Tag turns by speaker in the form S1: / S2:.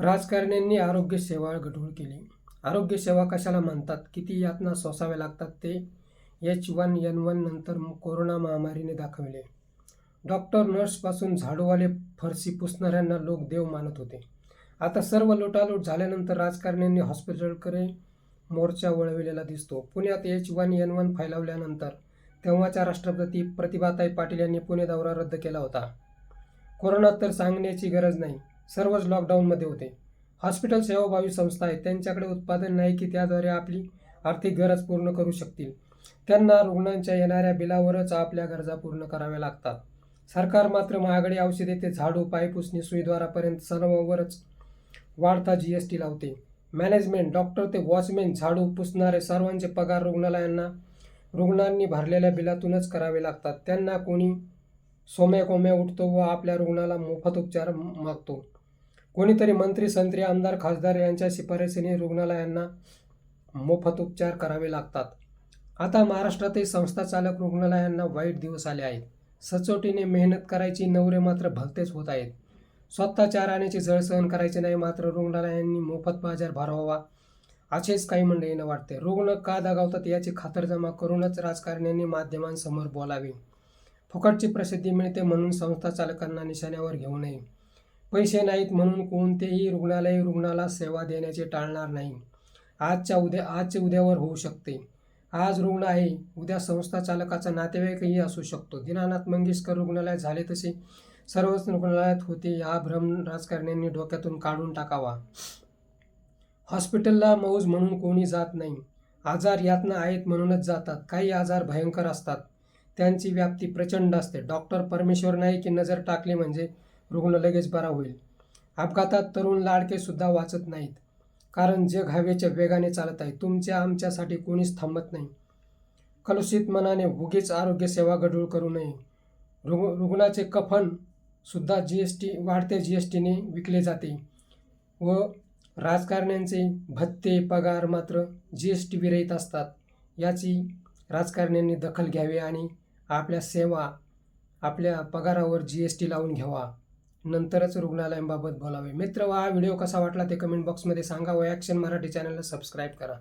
S1: राजकारण्यांनी आरोग्य सेवा गढूळ केली. आरोग्य सेवा कशाला म्हणतात? किती यातना सोसाव्या लागतात ते? एच वन एन वन नंतर कोरोना महामारीने दाखविले. डॉक्टर नर्सपासून झाडूवाले फरशी पुसणाऱ्यांना लोक देव मानत होते. आता सर्व लुटालूट झाल्यानंतर राजकारण्यांनी हॉस्पिटलकडे मोर्चा वळविलेला दिसतो. पुण्यात एच वन एन वन फैलावल्यानंतर तेव्हाच्या राष्ट्रपती प्रतिभाताई पाटील यांनी पुणे दौरा रद्द केला होता. कोरोना तर सांगण्याची गरज नाही. सर्वच लॉकडाऊनमध्ये होते. हॉस्पिटल सेवाभावी संस्था आहेत. त्यांच्याकडे उत्पादन नाही की त्याद्वारे आपली आर्थिक गरज पूर्ण करू शकतील. त्यांना रुग्णांच्या येणाऱ्या बिलावरच आपल्या गरजा पूर्ण कराव्या लागतात. सरकार मात्र महागडी औषधे ते झाडू पायपुसणी सुईद्वारापर्यंत सर्ववरच वाढता जी एस टी लावते. मॅनेजमेंट डॉक्टर ते वॉचमॅन झाडू पुसणारे सर्वांचे पगार रुग्णालयांना रुग्णांनी भरलेल्या बिलातूनच करावे लागतात. त्यांना कोणी सोम्या कोम्या उठतो व आपल्या रुग्णाला मोफत उपचार मागतो. कोणीतरी मंत्री संत्री आमदार खासदार यांच्या शिफारसीने रुग्णालयांना मोफत उपचार करावे लागतात. आता महाराष्ट्रातही संस्था चालक रुग्णालयांना वाईट दिवस आले आहेत. सचोटीने मेहनत करायची नवरे मात्र भलतेच होत आहेत. स्वतः चार आण्याची जळ सहन करायचे नाही मात्र रुग्णालयांनी मोफत बाजार भरवावा असेच काही मंडळींना वाटते. रुग्ण का दगावतात याची खातरजमा करूनच राजकारण्यांनी माध्यमांसमोर बोलावे. फुकटची प्रसिद्धी मिळते म्हणून संस्था चालकांना निशाण्यावर घेऊ नये. पैसे नाहीत म्हणून कोणतेही रुग्णालय रुग्णाला सेवा देण्याचे टाळणार नाही. आजच्या उद्या आजच्या उद्यावर होऊ शकते. आज रुग्ण आहे. उद्या संस्था चालकाचा नातेवाईकही असू शकतो. दीनानाथ मंगेशकर रुग्णालय झाले तसे. सर्वच रुग्णालयात होते. हा भ्रम राजकारण्यांनी डोक्यातून काढून टाकावा. हॉस्पिटलला मौज म्हणून कोणी जात नाही. आजार यातना आहेत म्हणूनच जातात. काही आजार भयंकर असतात. त्यांची व्याप्ती प्रचंड असते. डॉक्टर परमेश्वर नाही की नजर टाकली म्हणजे रुग्ण लगेच बरा होईल. अपघातात तरुण लाडकेसुद्धा वाचत नाहीत. कारण जग हवेच्या वेगाने चालत आहे तुमच्या आमच्यासाठी कोणीच थांबत नाही. कलुषित मनाने उगीच आरोग्यसेवा गढूळ करू नये. रुग रुग्णाचे कफन सुद्धा जी एस टी वाढत्या जी एस टीने विकले जाते व राजकारण्यांचे भत्ते पगार मात्र जी एस टी विरहित असतात. याची राजकारण्यांनी दखल घ्यावी आणि आपल्या सेवा आपल्या पगारावर जी एस टी लावून घ्यावा. नंतरच रुग्णालयांबाबत बोलावे. मित्र हा व्हिडिओ कसा वाटला ते कमेंट बॉक्समध्ये सांगा व ॲक्शन मराठी चॅनलला सबस्क्राईब करा.